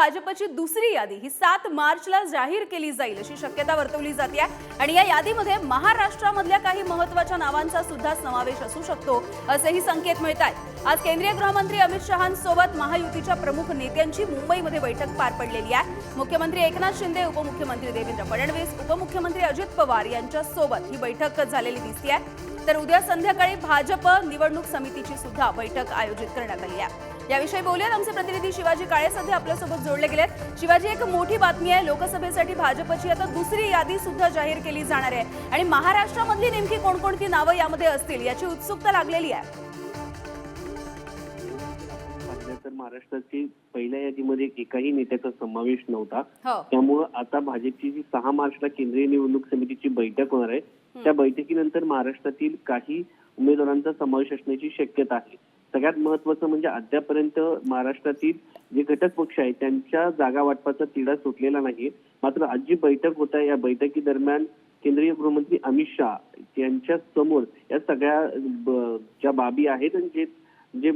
भाजपची दुसरी यादी. ही सात मार्चला जाहीर केली जाईल अशी शक्यता वर्तवली जाते आणि या यादीमध्ये महाराष्ट्रामधल्या काही महत्त्वाच्या नावांचा सुद्धा समावेश असू शकतो असेही संकेत मिळत आहेत आज केंद्रीय गृहमंत्री अमित शहांसोबत महायुतीच्या प्रमुख नेत्यांची मुंबईमध्ये बैठक पार पडलेली आहे. मुख्यमंत्री एकनाथ शिंदे उपमुख्यमंत्री देवेंद्र फडणवीस उपमुख्यमंत्री अजित पवार यांच्यासोबत ही बैठक झालेली दिसते तर उद्या संध्याकाळी भाजप निवडणूक समितीची सुद्धा बैठक आयोजित करण्यात आली आहे. याविषयी बोलूयात. आमचे प्रतिनिधी शिवाजी काळे सध्या आपल्यासोबत जोडले गेलेत. शिवाजी एक मोठी बातमी आहे. लोकसभेसाठी भाजपची आता दुसरी यादी सुद्धा जाहीर केली जाणार आहे. आणि महाराष्ट्रामधली नेमकी कोणकोणती नावं यामध्ये असतील याची उत्सुकता लागलेली आहे. तर महाराष्ट्राची पहिल्या यादीमध्ये एकाही नेत्याचा समावेश नव्हता. हो. त्यामुळं आता भाजपची जी सहा मार्चला केंद्रीय निवडणूक समितीची बैठक होणार आहे. त्या बैठकीनंतर महाराष्ट्रातील काही उमेदवारांचा समावेश असण्याची शक्यता आहे. सगळ्यात महत्वाचं म्हणजे अद्यापर्यंत महाराष्ट्रातील जे घटक पक्ष आहेत त्यांच्या जागा वाटपाचा तिढा सुटलेला नाही मात्र आज जी बैठक होत आहे. या बैठकी दरम्यान केंद्रीय गृहमंत्री अमित शहा यांच्या समोर या सगळ्या ब- ज्या बाबी आहेत आणि जे जे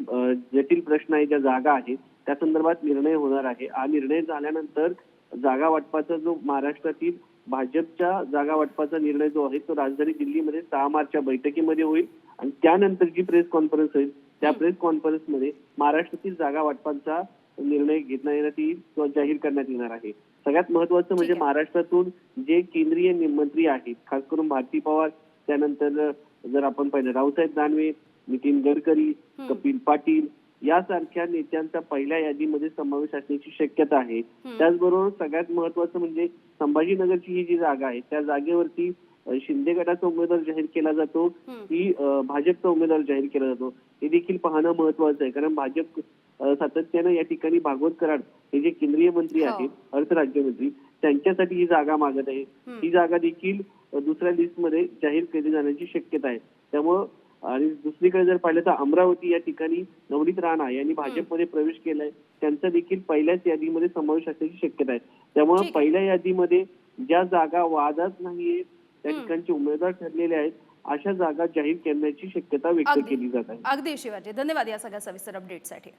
जटिल प्रश्न आहे ज्या जागा आहेत त्या संदर्भात निर्णय होणार आहे. हा निर्णय झाल्यानंतर जागा वाटपाचा जो महाराष्ट्रातील भाजपच्या जागा वाटपाचा निर्णय जो आहे तो राजधानी दिल्लीमध्ये सहा मार्चच्या बैठकीमध्ये होईल आणि त्यानंतर जी प्रेस कॉन्फरन्स होईल त्या प्रेस कॉन्फरन्समध्ये महाराष्ट्रातील जागा वाटपाचा निर्णय घेण्यात येण्यात येईल किंवा जाहीर करण्यात येणार आहे सगळ्यात महत्वाचं म्हणजे. महाराष्ट्रातून जे केंद्रीय मंत्री आहेत खास करून भारती पवार त्यानंतर जर आपण पाहिलं रावसाहेब दानवे नितीन गडकरी. कपिल पाटील यासारख्या नेत्यांचा पहिल्या यादीमध्ये समावेश असण्याची शक्यता आहे. त्याचबरोबर सगळ्यात महत्वाचं म्हणजे संभाजीनगरची ही जी जागा आहे त्या जागेवरती शिंदे गटाचा उमेदवार जाहीर केला जातो. की भाजपचा उमेदवार जाहीर केला जातो हे देखील पाहणं महत्वाचं आहे कारण भाजप सातत्यानं या ठिकाणी भागवत कराड हे जे केंद्रीय मंत्री हो. आहेत अर्थ राज्यमंत्री त्यांच्यासाठी ही जागा मागत आहे. ही जागा देखील दुसऱ्या लिस्टमध्ये जाहीर केली जाण्याची शक्यता आहे त्यामुळं आणि दुसरीकडे जर पाहिलं तर अमरावती या ठिकाणी नवनीत राणा यांनी भाजपमध्ये प्रवेश केलाय त्यांचा देखील पहिल्याच यादीमध्ये समावेश असण्याची शक्यता आहे त्यामुळे. पहिल्या यादीमध्ये ज्या जागा वादात नाहीये त्या. ठिकाणचे उमेदवार ठरलेले आहेत अशा जागा जाहीर करण्याची शक्यता व्यक्त. केली जात आहे अगदी शिवाजी धन्यवाद या सगळ्या सविस्तर अपडेटसाठी